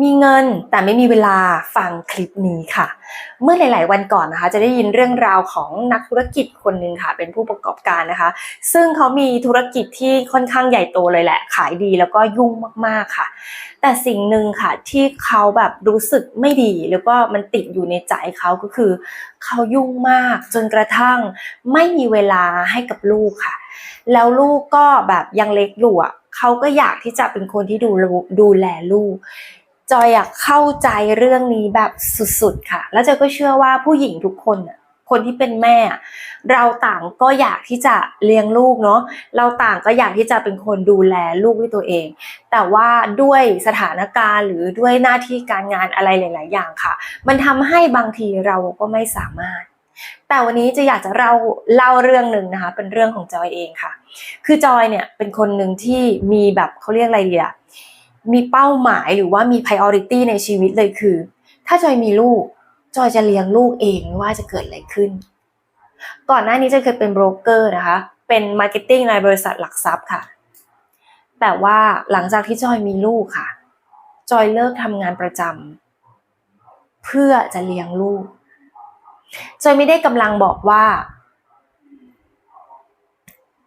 มีเงินแต่ไม่มีเวลาฟังคลิปนี้ค่ะ เมื่อหลาย ๆ วันก่อนนะคะ จะได้ยินเรื่องราวของนักธุรกิจคนหนึ่งค่ะ เป็นผู้ประกอบการนะคะ ซึ่งเขามีธุรกิจที่ค่อนข้างใหญ่โตเลยแหละ ขายดีแล้วก็ยุ่งมาก ๆ ค่ะ แต่สิ่งหนึ่งค่ะที่เขาแบบรู้สึกไม่ดี แล้วก็มันติดอยู่ในใจเขาก็คือ เขายุ่งมากจนกระทั่งไม่มีเวลาให้กับลูกค่ะ แล้วลูกก็แบบยังเล็กอยู่อะเขาก็อยากที่จะเป็นคนที่ดูดูแลลูก จอยอยากเข้าใจเรื่องนี้แบบสุดๆค่ะ แล้วจอยก็เชื่อว่าผู้หญิงทุกคนน่ะคนที่เป็นแม่อะเราต่างก็อยากที่จะเลี้ยงลูกเนาะเราต่างก็อยากที่จะเป็นคนดูแลลูกด้วยตัวเอง แต่ว่าด้วยสถานการณ์หรือด้วยหน้าที่การงานอะไรหลาย ๆ อย่างค่ะ มันทำให้บางทีเราก็ไม่สามารถ แต่วันนี้จะอยากจะเล่าเล่าเรื่องหนึ่งนะคะ เป็นเรื่องของจอยเองค่ะ คือจอยเนี่ยเป็นคนหนึ่งที่มีแบบเขาเรียกอะไรดีอะ มีเป้าหมายหรือว่ามี priority ในชีวิตเลยคือ ถ้าจอยมีลูก จอยจะเลี้ยงลูกเองไม่ว่าจะเกิดอะไรขึ้น ก่อนหน้านี้จอยเคยเป็นโบรกเกอร์นะคะ เป็นมาร์เก็ตติ้งในบริษัทหลักทรัพย์ค่ะ แต่ว่าหลังจากที่จอยมีลูกค่ะ จอยเลิกทำงานประจำเพื่อจะเลี้ยงลูก จอยไม่ได้กำลังบอกว่า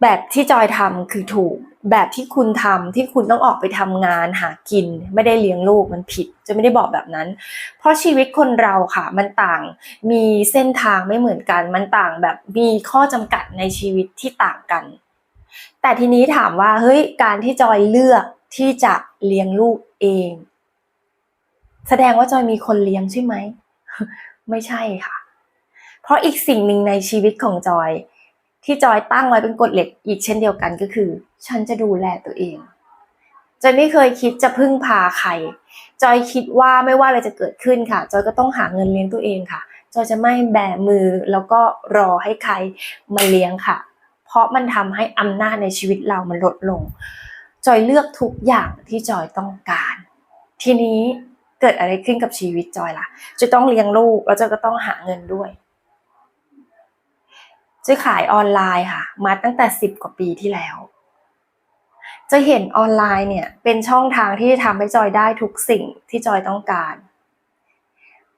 แบบที่จอยทำคือถูก แบบที่คุณทำที่คุณต้องออกไปทำงานหากิน ไม่ได้เลี้ยงลูกมันผิด จะไม่ได้บอกแบบนั้น เพราะชีวิตคนเราค่ะ มันต่างมีเส้นทางไม่เหมือนกัน มันต่างแบบมีข้อจำกัดในชีวิตที่ต่างกัน แต่ทีนี้ถามว่าเฮ้ยการที่จอยเลือกที่จะเลี้ยงลูกเอง แสดงว่าจอยมีคนเลี้ยงใช่ไหมไม่ใช่ค่ะ เพราะอีกสิ่งหนึ่งในชีวิตของจอย ที่จอยตั้งไว้เป็นกฎเหล็กอีกเช่นเดียวกันก็คือ ฉันจะดูแลตัวเองจอยไม่เคยคิดจะพึ่งพาใคร จอยคิดว่าไม่ว่าอะไรจะเกิดขึ้นค่ะ จอยก็ต้องหาเงินเลี้ยงตัวเองค่ะ จอยจะไม่แบมือแล้วก็รอให้ใครมาเลี้ยงค่ะ เพราะมันทำให้อำนาจในชีวิตเรามันลดลง จอยเลือกทุกอย่างที่จอยต้องการ ทีนี้เกิดอะไรขึ้นกับชีวิตจอยล่ะ จะต้องเลี้ยงลูกแล้วจอยก็ต้องหาเงินด้วย จะขายออนไลน์ค่ะ มาตั้งแต่สิบกว่าปีที่แล้ว จะเห็นออนไลน์เนี่ยเป็นช่องทางที่ทำให้จอยได้ทุกสิ่งที่จอยต้องการ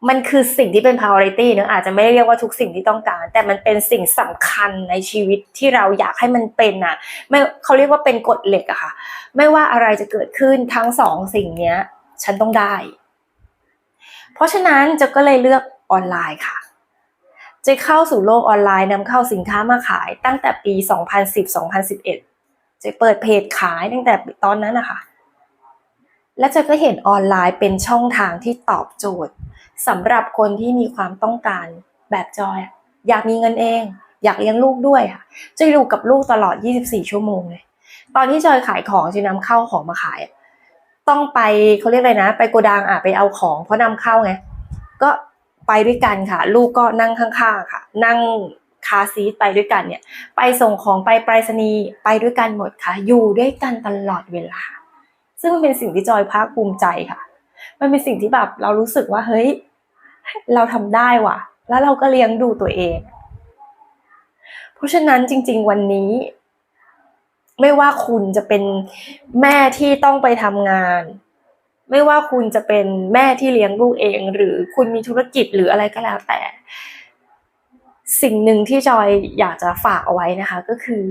มันคือสิ่งที่เป็น priority เนอะอาจจะไม่เรียกว่าทุกสิ่งที่ต้องการ แต่มันเป็นสิ่งสำคัญในชีวิตที่เราอยากให้มันเป็นอะไม่เขาเรียกว่าเป็นกฎเหล็กอะค่ะ ไม่ว่าอะไรจะเกิดขึ้นทั้งสองสิ่งเนี้ย ฉันต้องได้ เพราะฉะนั้นจะก็เลยเลือกออนไลน์ค่ะ จะเข้าสู่โลกออนไลน์นำเข้าสินค้ามาขายตั้งแต่ปี 2010-2011 จะเปิดเพจขายตั้งแต่ตอนนั้นนะคะและจะก็เห็นออนไลน์เป็นช่องทางที่ตอบโจทย์สำหรับคนที่มีความต้องการแบบจอย อยากมีเงินเอง อยากเลี้ยงลูกด้วยค่ะจะอยู่กับลูกตลอด 24 ชั่วโมงเลยตอนที่จอยขายของจะนำเข้าของมาขาย ต้องไปเขาเรียกอะไรนะ ไปโกดังอะไปเอาของเพราะนำเข้าไงก็ ไปด้วยกันค่ะ ลูกก็นั่งข้างๆค่ะ นั่งคาซีทไปด้วยกันเนี่ย ไปส่งของไปไปรษณีย์ไปด้วยกันหมดค่ะ อยู่ด้วยกันตลอดเวลา ซึ่งมันเป็นสิ่งที่จอยภาคภูมิใจค่ะ มันเป็นสิ่งที่แบบเรารู้สึกว่าเฮ้ย เราทำได้ว่ะ แล้วเราก็เลี้ยงดูตัวเอง เพราะฉะนั้นจริง ๆ วันนี้ ไม่ว่าคุณจะเป็นแม่ที่ต้องไปทำงาน ไม่ว่าคุณจะเป็นแม่ที่เลี้ยงลูกเอง หรือคุณมีธุรกิจหรืออะไรก็แล้วแต่ สิ่งหนึ่งที่จอยอยากจะฝากเอาไว้นะคะ ก็คือ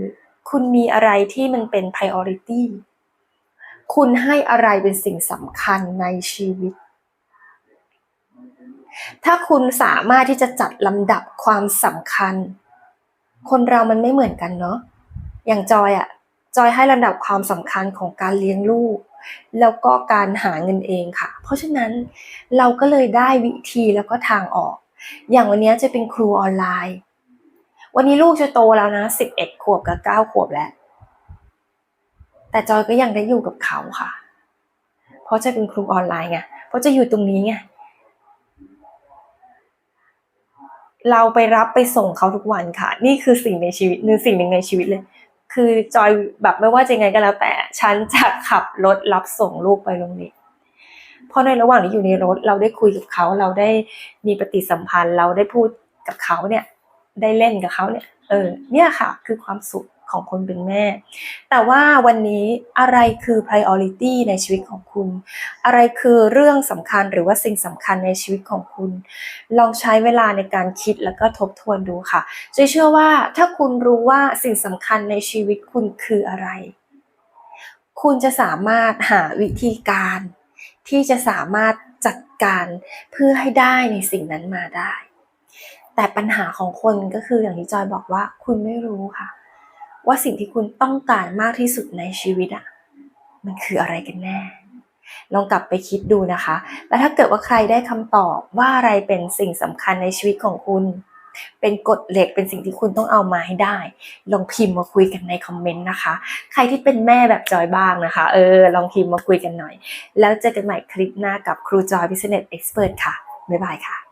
คุณมีอะไรที่มันเป็น priority คุณให้อะไรเป็นสิ่งสำคัญในชีวิต ถ้าคุณสามารถที่จะจัดลำดับความสำคัญ คนเรามันไม่เหมือนกันเนาะอย่างจอยอะจอยให้ลำดับความสำคัญของการเลี้ยงลูก แล้วก็การหาเงินเองค่ะ เพราะฉะนั้นเราก็เลยได้วิธีแล้วก็ทางออก อย่างวันนี้จะเป็นครูออนไลน์ วันนี้ลูกจะโตแล้วนะสิบเอ็ดขวบกับเก้าขวบแล้ว แต่จอยก็ยังได้อยู่กับเขาค่ะ เพราะจะเป็นครูออนไลน์ไงเพราะจะอยู่ตรงนี้ไงเราไปรับไปส่งเขาทุกวันค่ะ นี่คือสิ่งในชีวิตหนึ่งสิ่งหนึ่งในชีวิตเลย คือจอยแบบไม่ว่าจะยังไงก็แล้วแต่ ฉันจะขับรถรับส่งลูกไปโรงเรียนเพราะในระหว่างที่อยู่ในรถเราได้คุยกับเขา เราได้มีปฏิสัมพันธ์ เราได้พูดกับเขาเนี่ย ได้เล่นกับเขาเนี่ย เออ เนี่ยค่ะ คือความสุข ของคนเป็นแม่ แต่ว่าวันนี้อะไรคือ priority ในชีวิตของคุณ อะไรคือเรื่องสำคัญหรือว่าสิ่งสำคัญในชีวิตของคุณ ลองใช้เวลาในการคิดแล้วก็ทบทวนดูค่ะจอยเชื่อว่าถ้าคุณรู้ว่าสิ่งสำคัญในชีวิตคุณคืออะไร คุณจะสามารถหาวิธีการ ที่จะสามารถจัดการเพื่อให้ได้ในสิ่งนั้นมาได้แต่ปัญหาของคนก็คืออย่างที่จอยบอกว่าคุณไม่รู้ค่ะ ว่าสิ่งที่คุณต้องการมากที่สุดในชีวิตอะมันคืออะไรกันแน่ ลองกลับไปคิดดูนะคะ แล้วถ้าเกิดว่าใครได้คำตอบว่าอะไรเป็นสิ่งสำคัญในชีวิตของคุณ เป็นกฎเหล็กเป็นสิ่งที่คุณต้องเอามาให้ได้ ลองพิมพ์มาคุยกันในคอมเมนต์นะคะ ใครที่เป็นแม่แบบจอยบ้างนะคะ เออ ลองพิมพ์มาคุยกันหน่อย แล้วเจอกันใหม่คลิปหน้ากับครูจอย Business Expert ค่ะ บ๊ายบายค่ะ